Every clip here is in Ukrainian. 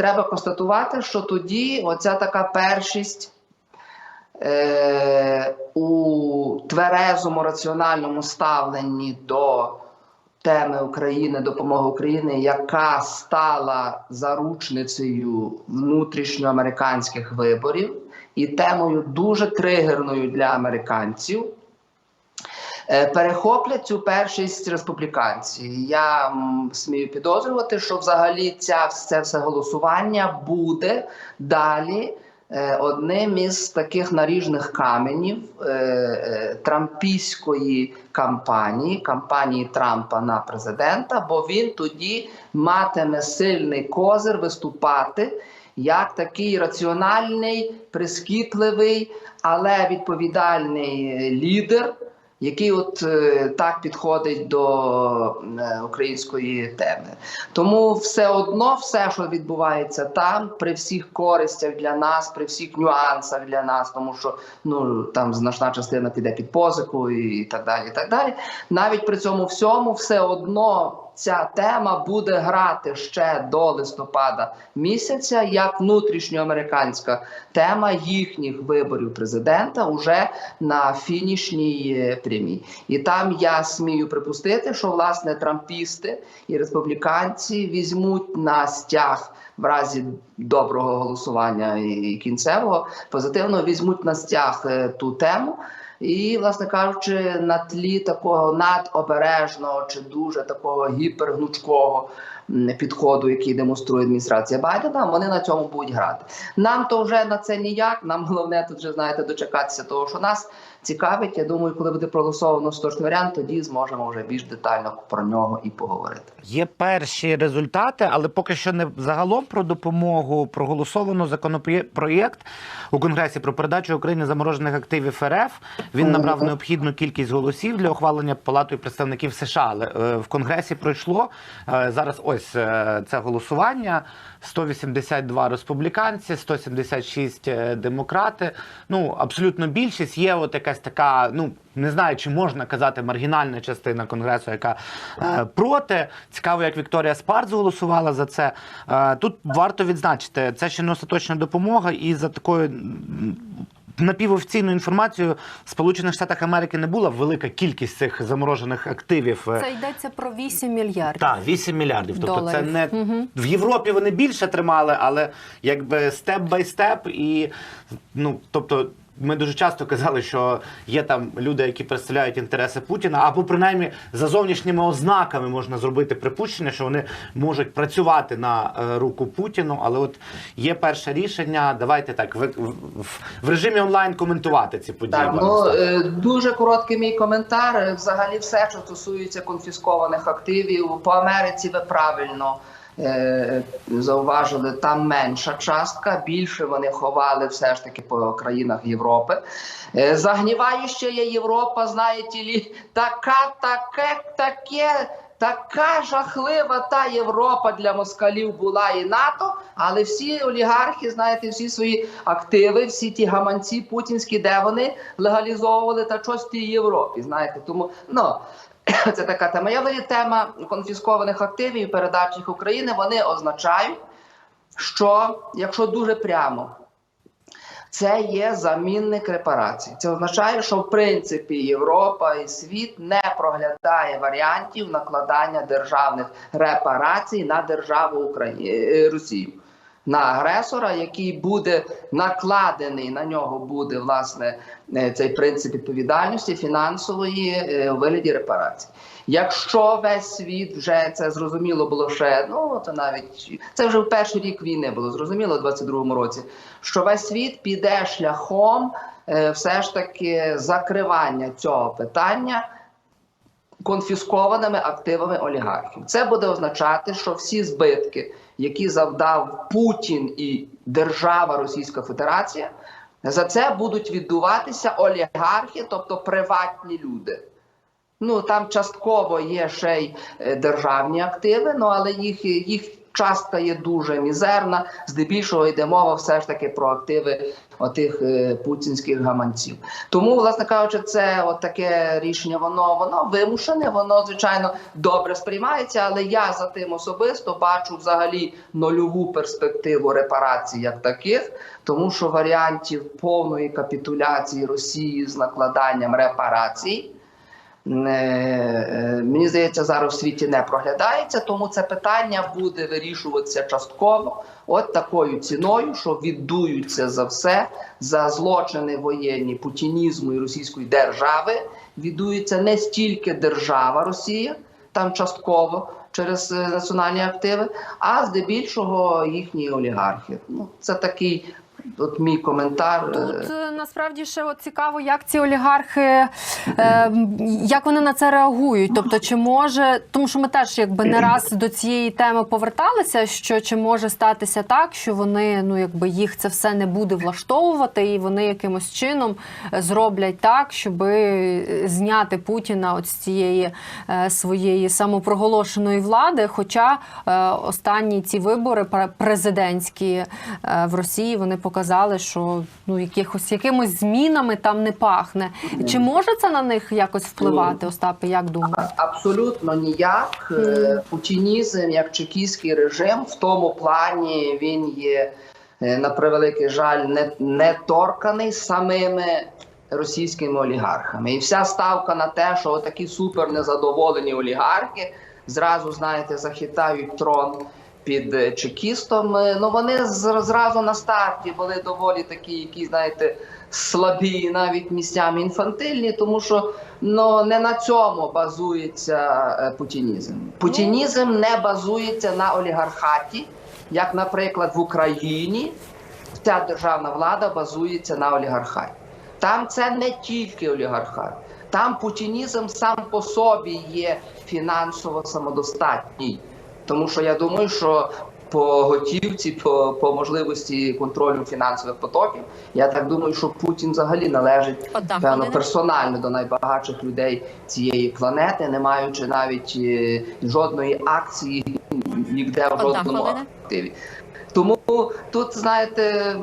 треба констатувати, що тоді оця така першість е, у тверезому раціональному ставленні до теми України, допомоги Україні, яка стала заручницею внутрішньоамериканських виборів і темою дуже тригерною для американців. Е, Перехоплять цю першість республіканці. Я смію підозрювати, що взагалі ця це все голосування буде далі е, одним із таких наріжних каменів е, трампійської кампанії, кампанії Трампа на президента, бо він тоді матиме сильний козир виступати як такий раціональний, прискіпливий, але відповідальний лідер який от е, так підходить до е, української теми. Тому все одно, все, що відбувається там, при всіх користях для нас, при всіх нюансах для нас, тому що ну там значна частина піде під позику і так далі. І так далі. Навіть при цьому всьому, все одно. Ця тема буде грати ще до листопада місяця як внутрішньоамериканська тема їхніх виборів президента уже на фінішній е, прямій. І там я смію припустити, що власне трампісти і республіканці візьмуть на стяг в разі доброго голосування і кінцевого позитивного візьмуть на стяг е, ту тему. І, власне кажучи, на тлі такого надобережного чи дуже такого гіпергнучкого підходу, який демонструє адміністрація Байдена, вони на цьому будуть грати. Нам то вже на це ніяк. Нам головне тут вже знаєте дочекатися того, що нас цікавить. Я думаю, коли буде проголосовано остаточний варіант, тоді зможемо вже більш детально про нього і поговорити. Є перші результати, але поки що не загалом про допомогу проголосовано законопроєкт у Конгресі про передачу Україні заморожених активів РФ. Він набрав необхідну кількість голосів для ухвалення Палатою представників США. Але е, в Конгресі пройшло е, зараз. Ось е, це голосування: 182 республіканці, 176 е, демократи. Ну абсолютно більшість є. От якась така, ну не знаю, чи можна казати маргінальна частина конгресу, яка е, проти. Цікаво, як Вікторія Спарц голосувала за це. Е, тут варто відзначити, це ще не остаточна допомога, і за такою. М, інформацію в Сполучених Штатах Америки не була велика кількість цих заморожених активів. Е, Це йдеться про 8 мільярдів. так, 8 мільярдів. Тобто це не угу. в Європі вони більше тримали, але якби степ бай степ, і ну тобто. Ми дуже часто казали, що є там люди, які представляють інтереси Путіна, або принаймні за зовнішніми ознаками можна зробити припущення, що вони можуть працювати на е, руку Путіну. Але от є перше рішення. Давайте так в, в, в- режимі онлайн коментувати ці події. Так, ну е, дуже короткий мій коментар. Взагалі, все, що стосується конфіскованих активів по Америці, ви правильно зауважили, там менша частка. Більше вони ховали все ж таки по країнах Європи. Е, загніваюча є Європа, знаєте така, таке, таке. Така жахлива та Європа для москалів була і НАТО, але всі олігархи, знаєте, всі свої активи, всі ті гаманці путінські, де вони легалізовували та щось в тій Європі. Знаєте, тому ну це така тема. Я вважаю, тема конфіскованих активів і передачі їх України. Вони означають, що якщо дуже прямо. Це є замінник репарацій. Це означає, що в принципі Європа і світ не проглядає варіантів накладання державних репарацій на державу Україні Росію. На агресора, який буде накладений на нього, буде власне е, цей принцип відповідальності фінансової е, у вигляді репарацій. Якщо весь світ вже це зрозуміло було ще, ну то навіть це вже в перший рік війни було зрозуміло, у 22-му році, що весь світ піде шляхом е, все ж таки закривання цього питання конфіскованими активами олігархів. Це буде означати, що всі збитки, які завдав Путін і держава Російська Федерація, за це будуть віддуватися олігархи, тобто приватні люди. Ну там частково є ще й е, державні активи, ну але їх їх частка є дуже мізерна. Здебільшого йде мова все ж таки про активи отих е, путінських гаманців. Тому, власне кажучи, це от таке рішення, воно воно вимушене, воно звичайно добре сприймається. Але я за тим особисто бачу взагалі нульову перспективу репарацій як таких, тому що варіантів повної капітуляції Росії з накладанням репарацій. Е, Мені здається, зараз в світі не проглядається, тому це питання буде вирішуватися частково, от такою ціною, що віддуються за все за злочини воєнні путінізму і російської держави. Віддується не стільки держава Росія, там частково через е, національні активи, а здебільшого їхні олігархи. Ну це такий, от мій коментар. е, Тут е, насправді ще от цікаво, як ці олігархи, е, як вони на це реагують. Тобто, чи може, тому що ми теж якби не раз до цієї теми поверталися, що чи може статися так, що вони ну якби їх це все не буде влаштовувати, і вони якимось чином е, зроблять так, щоб зняти Путіна от з цієї е, своєї самопроголошеної влади. Хоча е, останні ці вибори пре- президентські е, в Росії вони показали, що ну якихось якимось змінами там не пахне. Чи може це на них якось впливати, Остапе? Як думаєш? Абсолютно ніяк. Е, Путінізм як чекістський режим в тому плані він є е, на превеликий жаль не, не торканий самими російськими олігархами. І вся ставка на те, що такі супер незадоволені олігархи зразу знаєте захитають трон. Під е, чекістом, ну вони зразу на старті були доволі такі, які знаєте, слабі, навіть місцями інфантильні, тому що ну не на цьому базується е, путінізм. Путінізм не базується на олігархаті, як, наприклад, в Україні ця державна влада базується на олігархаті. Там це не тільки олігархат. Там путінізм сам по собі є фінансово самодостатній. Тому що я думаю, що по готівці, по, по можливості контролю фінансових потоків, я так думаю, що Путін взагалі належить Одна певно персонально до найбагатших людей цієї планети, не маючи навіть е, жодної акції ніде в жодному активі. Тому тут, знаєте,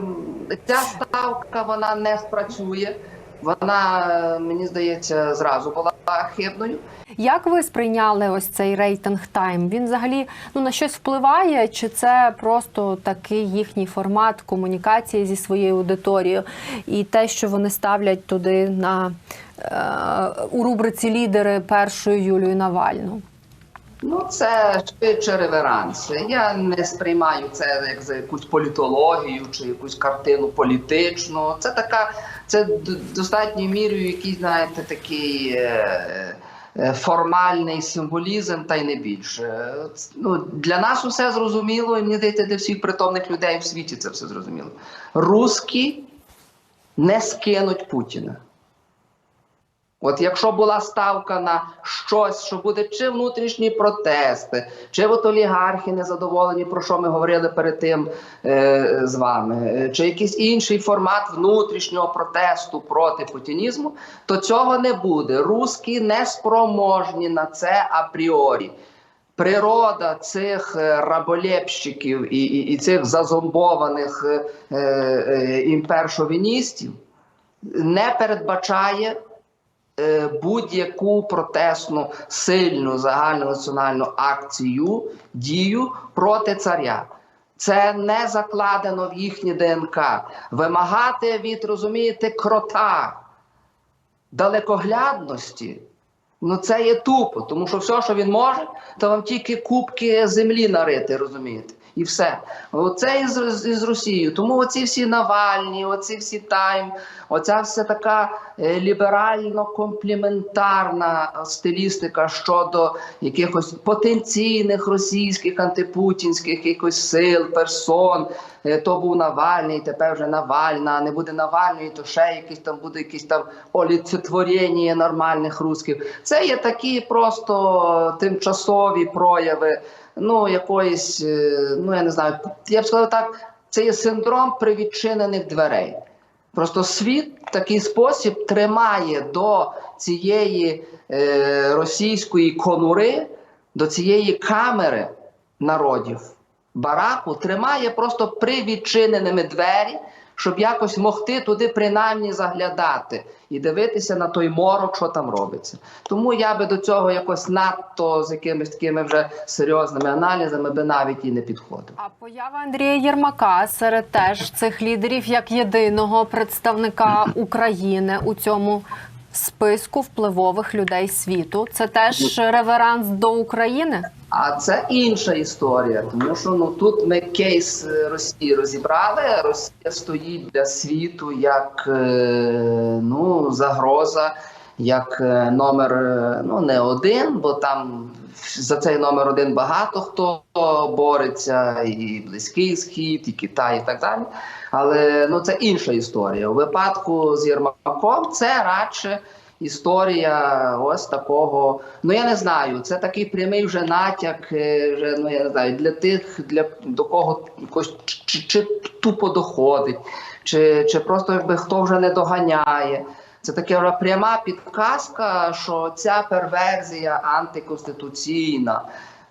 ця ставка вона не спрацює. Вона, е, мені здається, зразу була хибною. Як ви сприйняли ось цей рейтинг тайм? Він взагалі ну на щось впливає, чи це просто такий їхній формат комунікації зі своєю аудиторією, і те, що вони ставлять туди на е, у рубриці лідери першою Юлію Навальну? Ну, це швидше реверанс. Я не сприймаю це як за якусь політологію чи якусь картину політичну. Це така, це достатньою мірою якийсь, знаєте, такий е, е, формальний символізм, та й не більше. Ну, для нас усе зрозуміло, і мені здається, для всіх притомних людей в світі це все зрозуміло. Русські не скинуть Путіна. От якщо була ставка на щось, що буде чи внутрішні протести, чи от олігархи незадоволені, про що ми говорили перед тим е, з вами, е, чи якийсь інший формат внутрішнього протесту проти путінізму, то цього не буде. Руські не спроможні на це апріорі. Природа цих е, раболепщиків і, і, і цих зазомбованих е, е, імпершовіністів не передбачає будь-яку протестну сильну загальнонаціональну акцію, дію проти царя. Це не закладено в їхнє ДНК. Вимагати від, розумієте, крота, далекоглядності. Ну це є тупо, тому що все, що він може, то вам тільки кубки землі нарити, розумієте? І все. Оце із, із Росією. Тому оці всі Навальні, оці всі тайм, оця вся така е, ліберально-компліментарна стилістика щодо якихось потенційних російських антипутінських якихось сил, персон. Е, То був Навальний, тепер вже Навальна, не буде Навальної, то ще якийсь там буде якісь там олицетворення нормальних русських. Це є такі просто тимчасові прояви ну, якоїсь, е, ну я не знаю, я б сказав так, це є синдром привідчинених дверей. Просто світ в такий спосіб тримає до цієї е, російської конури, до цієї камери народів бараку тримає просто привідчиненими двері, щоб якось могти туди принаймні заглядати і дивитися на той морок, що там робиться. Тому я би до цього якось надто з якимись такими вже серйозними аналізами би навіть і не підходив. А поява Андрія Єрмака серед теж цих лідерів як єдиного представника України у цьому списку впливових людей світу. Це теж реверанс до України. А це інша історія, тому що ну тут ми кейс е, Росії розібрали. Росія стоїть для світу як е, ну загроза, як е, номер ну не один, бо там за цей номер один багато хто бореться, і Близький Схід, і Китай, і так далі. Але ну це інша історія. У випадку з Єрмаком це радше історія ось такого. Ну я не знаю, це такий прямий вже натяк, е, вже ну я не знаю, для тих, для до кого якось чи, чи тупо доходить, чи, чи просто якби хто вже не доганяє. Це така пряма підказка, що ця перверзія антиконституційна,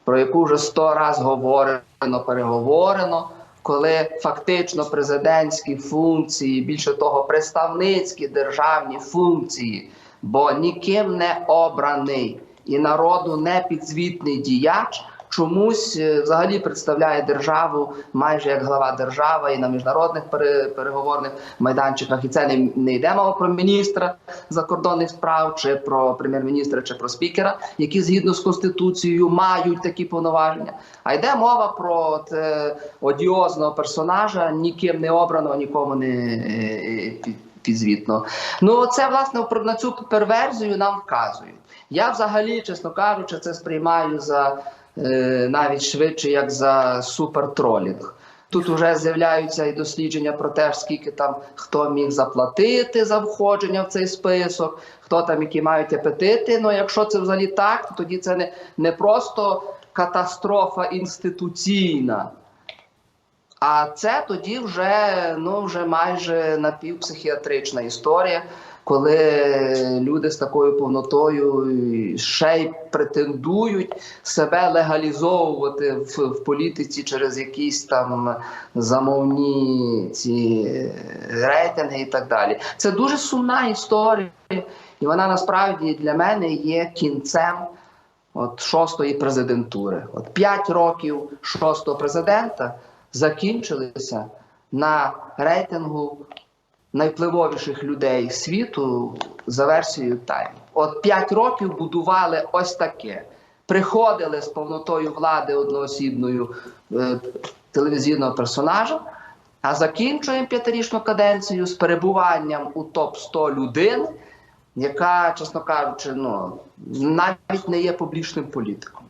про яку вже сто раз говорено, переговорено, коли фактично президентські функції, більше того, представницькі державні функції, бо ніким не обраний і народу не підзвітний діяч. Чомусь е, взагалі представляє державу майже як глава держави і на міжнародних пере- переговорних майданчиках. І це не, не йде мова про міністра закордонних справ, чи про прем'єр-міністра, чи про спікера, які згідно з конституцією мають такі повноваження. А йде мова про те, одіозного персонажа, ніким не обраного, нікому не е, під- підзвітного. Ну це власне на цю перверзію нам вказують. Я взагалі, чесно кажучи, це сприймаю за е, навіть швидше як за супертролінг. Тут вже з'являються і дослідження про те, скільки там хто міг заплатити за входження в цей список, хто там які мають апетити. Ну якщо це взагалі так, то тоді це не, не просто катастрофа інституційна. А це тоді вже ну вже майже напівпсихіатрична історія, коли люди з такою повнотою ще й претендують себе легалізовувати в, в політиці через якісь там замовні ці рейтинги і так далі. Це дуже сумна історія, і вона насправді для мене є кінцем от шостої президентури. От п'ять років шостого президента закінчилися на рейтингу найвпливовіших людей світу за версією Time. От п'ять років будували ось таке. Приходили з повнотою влади одноосібною е, телевізійного персонажа, а закінчуємо п'ятирічну каденцію з перебуванням у топ 100 людини, яка, чесно кажучи, ну навіть не є публічним політиком.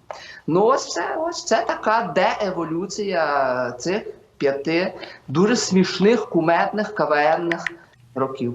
Ну, ось це ось це така дееволюція цих п'яти дуже смішних, куметних кавенних років.